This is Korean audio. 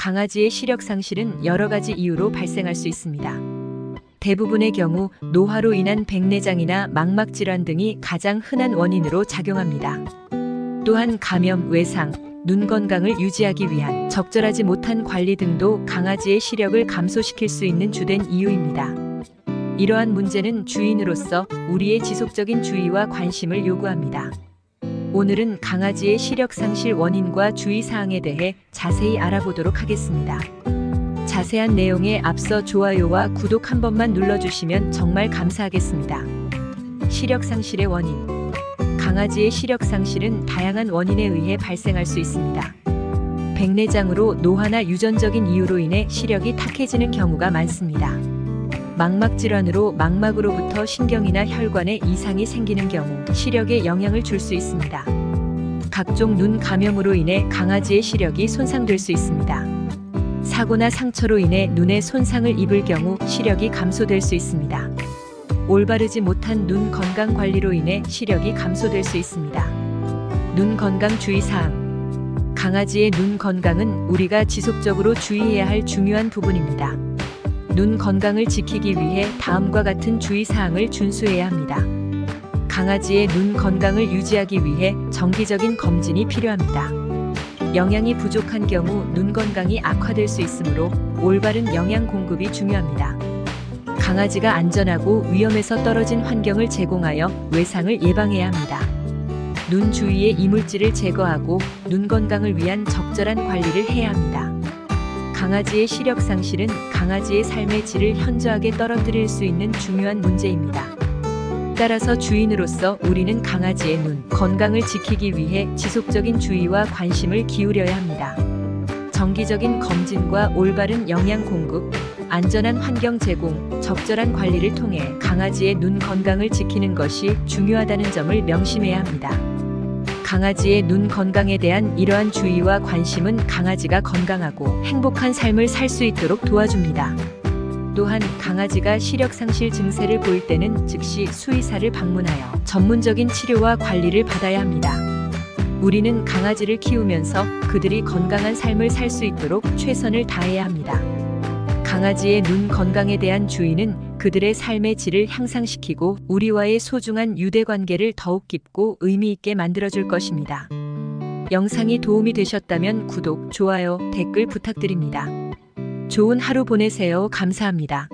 강아지의 시력 상실은 여러 가지 이유로 발생할 수 있습니다. 대부분의 경우 노화로 인한 백내장이나 망막 질환 등이 가장 흔한 원인으로 작용합니다. 또한 감염, 외상, 눈 건강을 유지하기 위한 적절하지 못한 관리 등도 강아지의 시력을 감소시킬 수 있는 주된 이유입니다. 이러한 문제는 주인으로서 우리의 지속적인 주의와 관심을 요구합니다. 오늘은 강아지의 시력 상실 원인과 주의 사항에 대해 자세히 알아보도록 하겠습니다. 자세한 내용에 앞서 좋아요와 구독 한 번만 눌러주시면 정말 감사하겠습니다. 시력 상실의 원인. 강아지의 시력 상실은 다양한 원인에 의해 발생할 수 있습니다. 백내장으로 노화나 유전적인 이유로 인해 시력이 탁해지는 경우가 많습니다. 망막 질환으로 망막으로부터 신경이나 혈관에 이상이 생기는 경우 시력에 영향을 줄 수 있습니다. 각종 눈 감염으로 인해 강아지의 시력이 손상될 수 있습니다. 사고나 상처로 인해 눈에 손상을 입을 경우 시력이 감소될 수 있습니다. 올바르지 못한 눈 건강 관리로 인해 시력이 감소될 수 있습니다. 눈 건강 주의 사항. 강아지의 눈 건강은 우리가 지속적으로 주의해야 할 중요한 부분입니다. 눈 건강을 지키기 위해 다음과 같은 주의 사항을 준수해야 합니다. 강아지의 눈 건강을 유지하기 위해 정기적인 검진이 필요합니다. 영양이 부족한 경우 눈 건강이 악화될 수 있으므로 올바른 영양 공급이 중요합니다. 강아지가 안전하고 위험에서 떨어진 환경을 제공하여 외상을 예방해야 합니다. 눈 주위의 이물질을 제거하고 눈 건강을 위한 적절한 관리를 해야 합니다. 강아지의 시력 상실은 강아지의 삶의 질을 현저하게 떨어뜨릴 수 있는 중요한 문제입니다. 따라서 주인으로서 우리는 강아지의 눈 건강을 지키기 위해 지속적인 주의와 관심을 기울여야 합니다. 정기적인 검진과 올바른 영양 공급, 안전한 환경 제공, 적절한 관리를 통해 강아지의 눈 건강을 지키는 것이 중요하다는 점을 명심해야 합니다. 강아지의 눈 건강에 대한 이러한 주의와 관심은 강아지가 건강하고 행복한 삶을 살 수 있도록 도와줍니다. 또한 강아지가 시력 상실 증세를 보일 때는 즉시 수의사를 방문하여 전문적인 치료와 관리를 받아야 합니다. 우리는 강아지를 키우면서 그들이 건강한 삶을 살 수 있도록 최선을 다해야 합니다. 강아지의 눈 건강에 대한 주의는 그들의 삶의 질을 향상시키고 우리와의 소중한 유대 관계를 더욱 깊고 의미 있게 만들어줄 것입니다. 영상이 도움이 되셨다면 구독, 좋아요, 댓글 부탁드립니다. 좋은 하루 보내세요. 감사합니다.